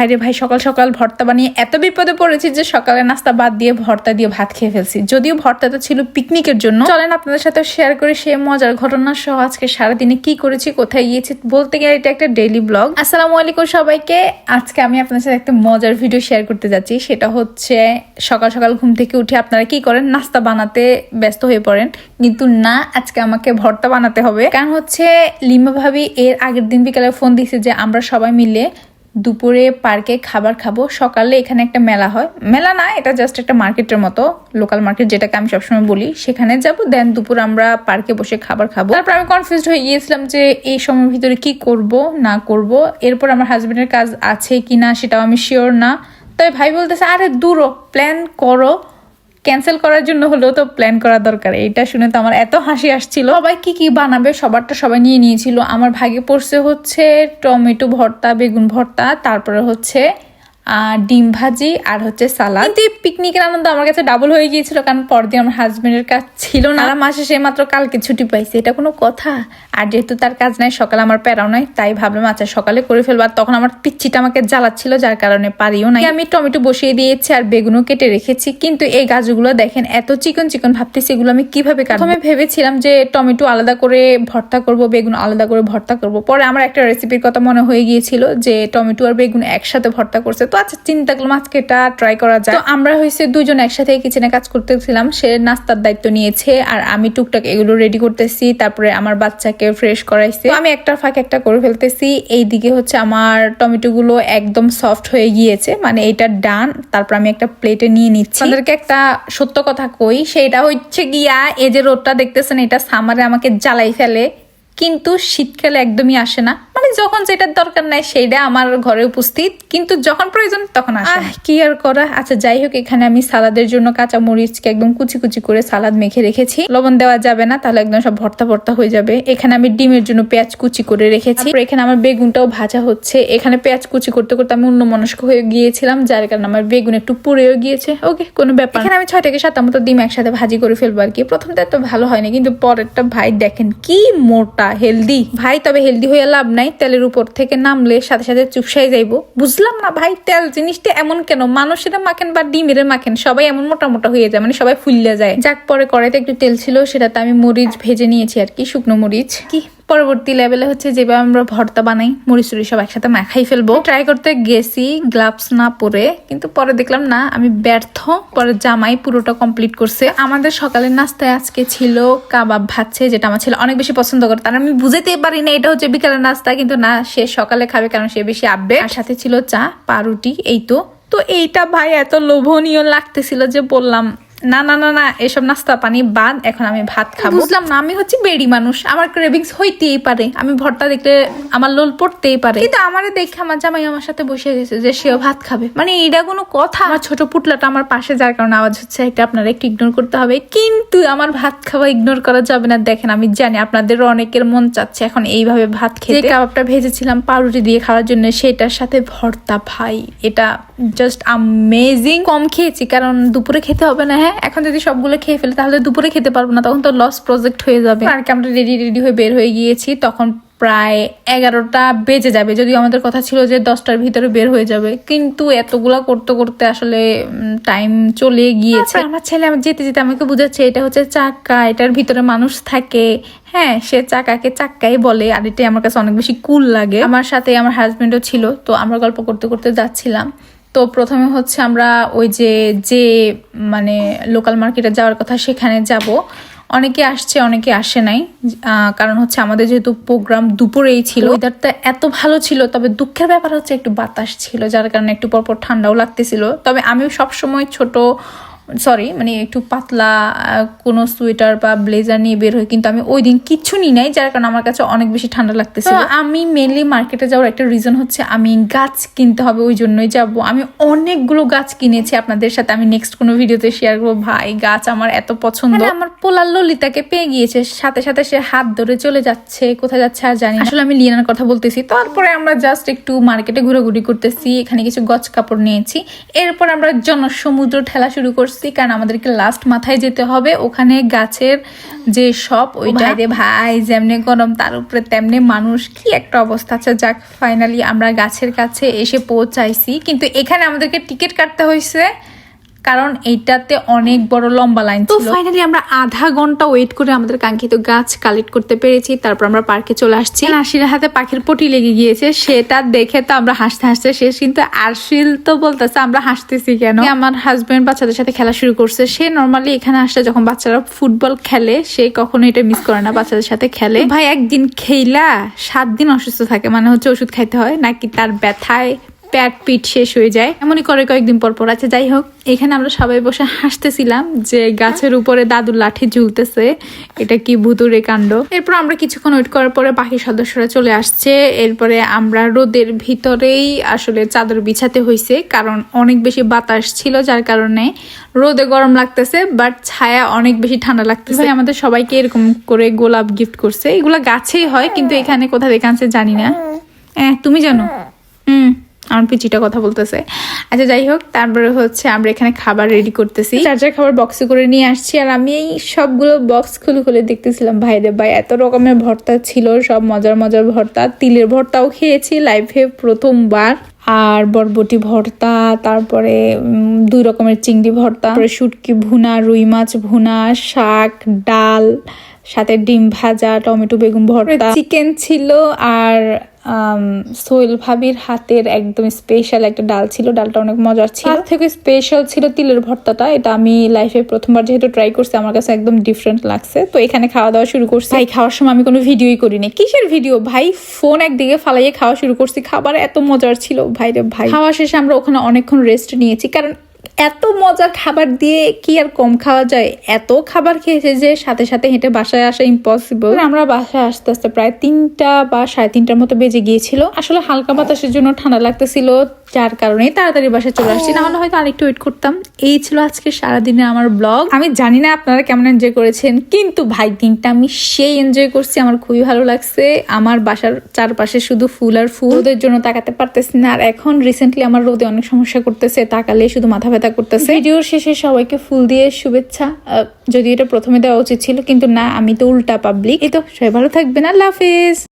ভাইরে ভাই, সকাল সকাল ভর্তা বানিয়ে এত বিপদে পড়েছি যে সকালে নাস্তা বাদ দিয়ে ভর্তা দিয়ে ভাত খেয়ে ফেলছি। যদিও ভর্তাটা ছিল পিকনিকের জন্য। চলেন আপনাদের সাথে শেয়ার করে সে মজার ঘটনা সহ আজকে সারাদিনে কি করেছি, কোথায় গিয়েছি। বলতে গেলে এটা একটা ডেইলি ব্লগ আসসালামু আলাইকুম সবাইকে। আজকে আমি আপনাদের সাথে একটা মজার ভিডিও শেয়ার করতে যাচ্ছি। সেটা হচ্ছে সকাল সকাল ঘুম থেকে উঠে আপনারা কি করেন? নাস্তা বানাতে ব্যস্ত হয়ে পড়েন। কিন্তু না, আজকে আমাকে ভর্তা বানাতে হবে। কারণ হচ্ছে লিমা ভাবি এর আগের দিন বিকালে ফোন দিছে যে আমরা সবাই মিলে দুপুরে পার্কে খাবার খাব। সকালে এখানে একটা মেলা হয়। মেলা না, এটা জাস্ট একটা মার্কেটের মতো লোকাল মার্কেট যেটাকে আমি সবসময় বলি। সেখানে যাব দেন দুপুর আমরা পার্কে বসে খাবার খাব। তারপর আমি কনফিউজ হয়ে গিয়েছিলাম যে এই সময়ের ভিতরে কি করব, না করব। এরপর আমার হাজবেন্ডের কাজ আছে কি না সেটাও আমি শিওর না। তবে ভাই বলতেছে, আরে দূরও প্ল্যান করো। ক্যান্সেল করার জন্য হলেও তো প্ল্যান করা দরকার। এটা শুনে তো আমার এত হাসি আসছিল। সবাই কি কি বানাবে সবারটা সবাই নিয়ে নিয়েছিল। আমার ভাগে পড়ছে হচ্ছে টমেটো ভর্তা, বেগুন ভর্তা, তারপরে হচ্ছে আহ, ডিম ভাজি আর হচ্ছে সালাদ। কিন্তু এই পিকনিকের আনন্দ আমার কাছে ডাবল হয়ে গিয়েছিল কারণ পরদিন আমার হাজবেন্ডের কাজ ছিল না। আর মাসে সে মাত্র কালকে ছুটি পাইছে এটা কোনো কথা। আর যেহেতু তার কাজ নাই সকালে আমার প্যারাও নাই তাই ভাবলাম আচ্ছা সকালে করে ফেলব। আর তখন আমার পিচ্ছিটা আমাকে জ্বালাচ্ছিল যার কারণে পারিও নাই। আমি টমেটো বসিয়ে দিয়েছি আর বেগুনও কেটে রেখেছি কিন্তু এই গাছগুলো দেখেন এত চিকন চিকন ভাবতেছি এগুলো আমি কীভাবে কাটবো। প্রথমে ভেবেছিলাম যে টমেটো আলাদা করে ভর্তা করব বেগুন আলাদা করে ভর্তা করব। পরে আমার একটা রেসিপির কথা মনে হয়ে গিয়েছিল যে টমেটো আর বেগুন একসাথে ভর্তা করছে। তো আচ্ছা চিন্তা করলাম আজকে এটা ট্রাই করা যায় তো আমরা হয়েছে দুজন একসাথে কিচেনে কাজ করতেছিলাম সে নাস্তার দায়িত্ব নিয়েছে আর আমি টুকটাক এগুলো রেডি করতেছি তারপরে আমার বাচ্চাকে ফ্রেশ করাইছি। আমি একটার ফাঁক একটা করে ফেলতেছি এইদিকে হচ্ছে আমার টমেটো গুলো একদম সফট হয়ে গিয়েছে মানে এটা ডান তারপর আমি একটা প্লেটে নিয়ে নিচ্ছি। আপনাদেরকে একটা সত্য কথা কই সেটা হচ্ছে গিয়া এই যে রোদটা দেখতেছেন এটা সামারে আমাকে জ্বালাই ফেলে কিন্তু শীতকালে একদমই আসে না। মানে যখন যেটার দরকার নাই সেইটা আমার ঘরে উপস্থিত কিন্তু যখন প্রয়োজন তখন আসে। কি আর করা? আচ্ছা যাই হোক এখানে আমি সালাদের জন্য কাঁচা মরিচকে একদম কুচি কুচি করে সালাদ মেখে রেখেছি। লবণ দেওয়া যাবে না তাহলে একদম সব ভর্তা ভর্তা হয়ে যাবে। এখানে আমি ডিমের জন্য পেঁয়াজ কুচি করে রেখেছি। এখানে আমার বেগুনটাও ভাজা হচ্ছে। এখানে পেঁয়াজ কুচি করতে করতে আমি অন্য মনস্ক হয়ে গিয়েছিলাম যার কারণে আমার বেগুন একটু পুড়েও গিয়েছে। ওকে কোনো ব্যাপার এখানে আমি ছয় থেকে সাতটা মতো ডিম একসাথে ভাজি করে ফেলব আর কি। প্রথমটা এত ভালো হয়নি কিন্তু পরেরটা ভাই দেখেন কি মোটা হেলদি। ভাই তবে হেলদি হয়ে লাভ নাই। তেলের উপর থেকে নামলে সাথে সাথে চুপসাই যাইবো। বুঝলাম না ভাই, তেল জিনিসটা এমন কেন? মানুষেরা মাখেন বা ডিমের মাখেন, সবাই এমন মোটা মোটা হয়ে যায় মানে সবাই ফুললে যায়। যাক, পরে কড়াইতে একটু তেল ছিল, সেটাতে আমি মরিচ ভেজে নিয়েছি আর কি, শুকনো মরিচ। কি পরবর্তী লেভেলে হচ্ছে যেভাবে আমরা ভর্তা বানাই, মুড়ি টরিচ সব একসাথে মাখাই ফেলব। ট্রাই করতে গেছি গ্লাভস না পরে, কিন্তু পরে দেখলাম না, আমি ব্যর্থ। পরে জামাই পুরোটা কমপ্লিট করছে। আমাদের সকালের নাস্তায় আজকে ছিল কাবাব ভাজছে যেটা আমার ছেলে অনেক বেশি পছন্দ করে। তার আমি বুঝাতে পারি না এটা হচ্ছে বিকালের নাস্তা, কিন্তু না, সে সকালে খাবে কারণ সে বেশি আববে। আর সাথে ছিল চা, পাউরুটি, এই তো। তো এইটা ভাই এত লোভনীয় লাগতেছিল যে বললাম না না না না এসব নাস্তা পানি বাদ এখন আমি ভাত খাব। বুঝলাম না। আমি হচ্ছে বেড়ি মানুষ। আমার ক্রেভিংস হইতেই পারে। আমি ভর্তা দেখলে আমার লোল পড়তেই পারে। কিন্তু আমারে দেখে আমার জামাই আমার সাথে বসে গেছে যে সেও ভাত খাবে। মানে এটা কোনো কথা? আমার ছোট পুটলাটা আমার পাশে যার কারণে আওয়াজ হচ্ছে এটা আপনারা একটু ইগনোর করতে হবে। কিন্তু আমার ভাত খাওয়া ইগনোর করা যাবে না। দেখেন আমি জানি আপনাদের অনেকের মন চাচ্ছে এখন এইভাবে ভাত খেতে। কাবাবটা ভেজেছিলাম পাউরুটি দিয়ে খাওয়ার জন্য সেটার সাথে ভর্তা ভাই। এটা জাস্ট আমেজিং কম খেয়েছি, কারণ দুপুরে খেতে হবে না হ্যাঁ? এখন যদি সবগুলো খেয়ে ফেলে, তাহলে দুপুরে খেতে পারব না, তখন তো লস প্রজেক্ট হয়ে যাবে। আর কি আমরা রেডি রেডি হয়ে বের হয়ে গিয়েছি, তখন প্রায় এগারোটা বেজে যাবে। যদিও আমাদের কথা ছিল যে দশটার ভিতরে বের হয়ে যাবে, কিন্তু এতগুলা করতে করতে আসলে টাইম চলে গিয়েছে। আমার ছেলে যেতে যেতে আমাকে বুঝাচ্ছে, এটা হচ্ছে চাকা এটার ভিতরে মানুষ থাকে। হ্যাঁ সে চাকাকে চাক্কাই বলে, আর এটাই আমার কাছে অনেক বেশি কুল লাগে। আমার সাথে আমার হাজবেন্ডও ছিল, তো আমরা গল্প করতে করতে যাচ্ছিলাম। তো প্রথমে হচ্ছে আমরা ওই যে যে মানে লোকাল মার্কেটে যাওয়ার কথা সেখানে যাব। অনেকে আসছে, অনেকে আসে নাই। কারণ হচ্ছে আমাদের যেহেতু প্রোগ্রাম দুপুরেই ছিল ওয়েদারটা এত ভালো ছিল, তবে দুঃখের ব্যাপার হচ্ছে একটু বাতাস ছিল, যার কারণে একটু পরপর ঠান্ডাও লাগতেছিল। তবে আমিও সবসময় ছোট সরি মানে একটু পাতলা কোনো সোয়েটার বা ব্লেজার নিয়ে বের হই কিন্তু আমি ওই দিন কিচ্ছু নিই নাই যার কারণে আমার কাছে অনেক বেশি ঠান্ডা লাগতেছিল। তো আমি মেনলি মার্কেটে যাওয়ার একটা রিজন হচ্ছে আমি গাছ কিনতে হবে ওই জন্যই যাব। আমি অনেকগুলো গাছ কিনেছি আপনাদের সাথে আমি নেক্সট কোনো ভিডিওতে শেয়ার করব। ভাই গাছ আমার এত পছন্দ। মানে আমার পোলার ললিতাকে পেয়ে গিয়েছে সাথে সাথে সে হাত ধরে চলে যাচ্ছে কোথায় যাচ্ছে আর জানি। আসলে আমি লিয়ানার কথা বলতেছি তারপরে আমরা জাস্ট একটু মার্কেটে ঘোরাঘুরি করতেছি এখানে কিছু গছ কাপড় নিয়েছি। এরপর আমরা জনসমুদ্র ঠেলা শুরু করছি। করছি কারণ আমাদেরকে লাস্ট মাথায় যেতে হবে। ওখানে গাছের যে সব ওইটা রে ভাই যেমনি গরম তার উপরে তেমনি মানুষ। কি একটা অবস্থা। আছে যাক ফাইনালি আমরা গাছের কাছে এসে পৌঁছাইছি। কিন্তু এখানে আমাদেরকে টিকিট কাটতে হয়েছে কারণ এইটাতে অনেক বড় লম্বা লাইন তো ফাইনালি আমরা আধা ঘণ্টা ওয়েট করে আমাদের কাঙ্ক্ষিত গাছ কালেক্ট করতে পেরেছি তারপর আমরা পার্কে চলে আসছি। আরশির হাতে পাখির পটি লেগে গিয়েছে সেটা দেখে তো আমরা হাসতে হাসতে শেষ কিন্তু আরশিল তো বলতেছে আমরা হাসতেছি কেন? আমার হাজবেন্ড বাচ্চাদের সাথে খেলা শুরু করছে সে নর্মালি এখানে আসলে যখন বাচ্চারা ফুটবল খেলে সে কখনো এটা মিস করে না বাচ্চাদের সাথে খেলে। ভাই একদিন খেইলা সাত দিন অসুস্থ থাকে মানে হচ্ছে ওষুধ খাইতে হয় নাকি তার ব্যথায় প্যাট পিঠ শেষ হয়ে যায়। এমনই করে কয়েকদিন পর পর। আছে যাই হোক এখানে আমরা সবাই বসে হাসতেছিলাম যে গাছের উপরে দাদুর লাঠি ঝুলতেছে। এটা কি ভুতুরে কাণ্ড? এরপর আমরা কিছুক্ষণ ওয়েট করার পরে বাকি সদস্যরা চলে আসছে। এরপরে আমরা রোদের ভিতরেই আসলে চাদর বিছাতে হয়েছে কারণ অনেক বেশি বাতাস ছিল যার কারণে রোদে গরম লাগতেছে বাট ছায়া অনেক বেশি ঠান্ডা লাগতেছে। আমাদের সবাইকে এরকম করে গোলাপ গিফট করছে। এগুলো গাছেই হয় কিন্তু এখানে কোথা থেকে আনছে জানি না। হ্যাঁ তুমি জানো? হুম। আমার পিচিটা কথা বলতেছে। আচ্ছা যাই হোক, তারপরে হচ্ছে আমরা এখানে খাবার রেডি করতেছি। চার চার খাবার বক্সে করে নিয়ে আসছি, আর আমি এই সবগুলো বক্স খুলে খুলে দেখতেছিলাম ভাই রে ভাই, এত রকমের ভর্তা ছিল, সব মজার মজার ভর্তা। তিলের ভর্তাও খেয়েছি লাইফে প্রথমবার। আর বরবটি ভর্তা, তারপরে দুই রকমের চিংড়ি ভর্তা। তারপরে শুটকি ভুনা, রুই মাছ ভুনা, শাক, ডাল। সাথে ডিম ভাজা, টমেটো, বেগুন ভর্তা। চিকেন ছিল আর সোহেল ভাবির হাতের একদম স্পেশাল একটা ডাল ছিল। ডালটা অনেক মজার ছিল। তার থেকে স্পেশাল ছিল তিলের ভর্তাটা। এটা আমি লাইফে প্রথমবার যেহেতু ট্রাই করছি, আমার কাছে একদম ডিফারেন্ট লাগছে। তো এখানে খাওয়া দাওয়া শুরু করছি। ভাই, খাওয়ার সময় আমি কোনো ভিডিওই করিনি। কিসের ভিডিও ভাই ফোন একদিকে ফালাইয়ে খাওয়া শুরু করছি। খাবার এত মজার ছিল। ভাই রে ভাই। খাওয়া শেষে আমরা ওখানে অনেকক্ষণ রেস্ট নিয়েছি। কারণ এত মজার খাবার দিয়ে কি আর কম খাওয়া যায়? এত খাবার খেয়েছে যে সাথে সাথে হেঁটে বাসায় আসা ইম্পসিবল আমরা বাসায় আসতে আসতে প্রায় তিনটা বা সাড়ে তিনটার মতো বেজে গিয়েছিল। আসলে হালকা বাতাসের জন্য ঠান্ডা লাগতেছিল যার কারণে তাড়াতাড়ি বাসায় চলে আসছি। নাহলে হয়তো আরেকটু ওয়েট করতাম। এই ছিল আজকে সারাদিনের আমার ব্লগ আমি জানি না আপনারা কেমন এনজয় করেছেন কিন্তু ভাই দিনটা আমি সেই এনজয় করছি। আমার খুবই ভালো লাগছে। আমার বাসার চারপাশে শুধু ফুল আর ফুল। ওদের জন্য তাকাতে পারতেছি না। আর এখন রিসেন্টলি আমার রোদে অনেক সমস্যা করতেছে। তাকালে শুধু মাথা ব্যথা করতেছে। ভিডিওর শেষে সবাইকে ফুল দিয়ে শুভেচ্ছা। যদি এটা প্রথমে দেওয়া উচিত ছিল, কিন্তু না, আমি তো উল্টা পাবলিক এই তো, সবাই ভালো থাকবেন। আল্লাহ হাফিজ।